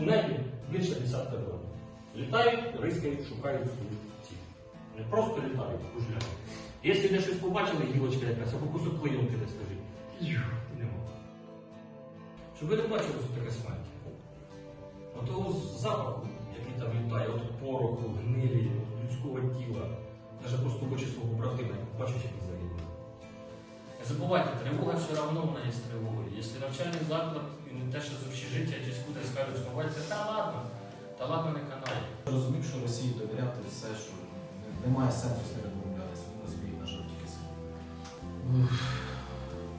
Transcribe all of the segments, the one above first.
В небі більше десятка дронів. Літають, рискають, шукають свою ціль. Не просто літають, кружляють. Якщо де щось побачили, гілочка якась, або кусок клейонки десь. Юх, Нема. Щоб ви не бачили, що таке смерть. Отого запаху, який там літає, от пороху, гнилі, людського тіла, навіть просто очі свого братина, бачиш, забувайте, тривога все одно вона є тривогою. Якщо навчальний заклад і не те, що з общежиття чи з кудись скажуть сховатися, та ладно, та ладно не канає. Розумів, що Росії довіряти все, що немає сенсу з ними домовлятися. Він розуміє, на жаль, тільки себе. Ух,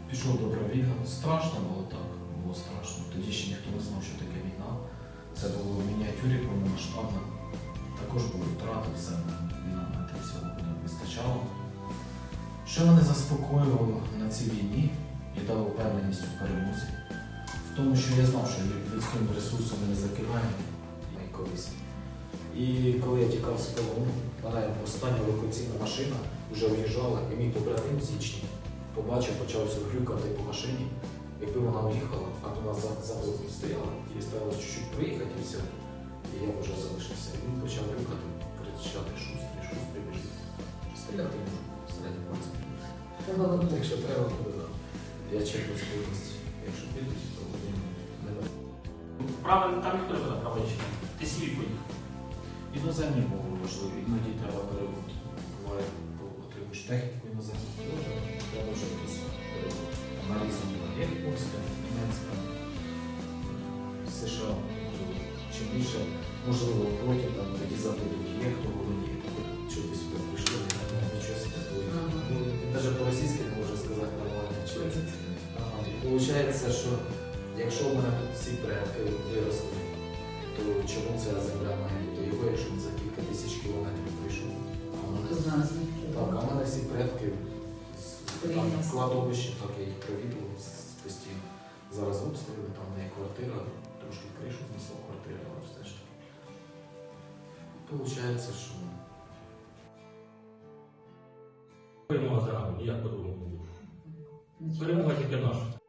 Пішов добровільно. Страшно було так. Було страшно. Тоді ще ніхто не знав, що таке війна. Це було в мініатюрі повномасштабно. Також були втрати, все міномети, всього не вистачало. Що мене заспокоювало на цій війні і дало впевненість у перемозі. В тому, що я знав, що людським ресурсом не закиваємо і колись. І коли я тікав з полону, мене остання евакуаційна машина вже виїжджала, і мій побратим в січні побачив, почався грюкати по машині. Якби вона уїхала, а до нас за, стояла, і сталося чуть-чуть проїхати і все. І я вже залишився. Він почав Якщо треба, буде. Я чекаю можливість. Якщо підуть, то будемо не Право там ніхто не буде права нічого. Ти свій поїхав. Іноземні мови важливі, іноді треба перевод. Буває, отримуєш техніку іноземну, треба вже якісь перевод. Аналізом є польська, німецька, США, можливо. Чим більше, можливо, проти, там тоді по-російськи не може сказати нормально. Чи... Ага. І виходить, що якщо в мене тут всі предки виросли, то чому ця земля має бути його, якщо за кілька тисяч кілометрів прийшов? А в мене, так, а в мене всі предки кладовище, так я їх провідував с- постійно. Зараз обстріли, там в неї квартира, трошки кришу знесла квартира, але все ж таки. Получається, що ніяк по-другому не буде. Перемога тільки наша.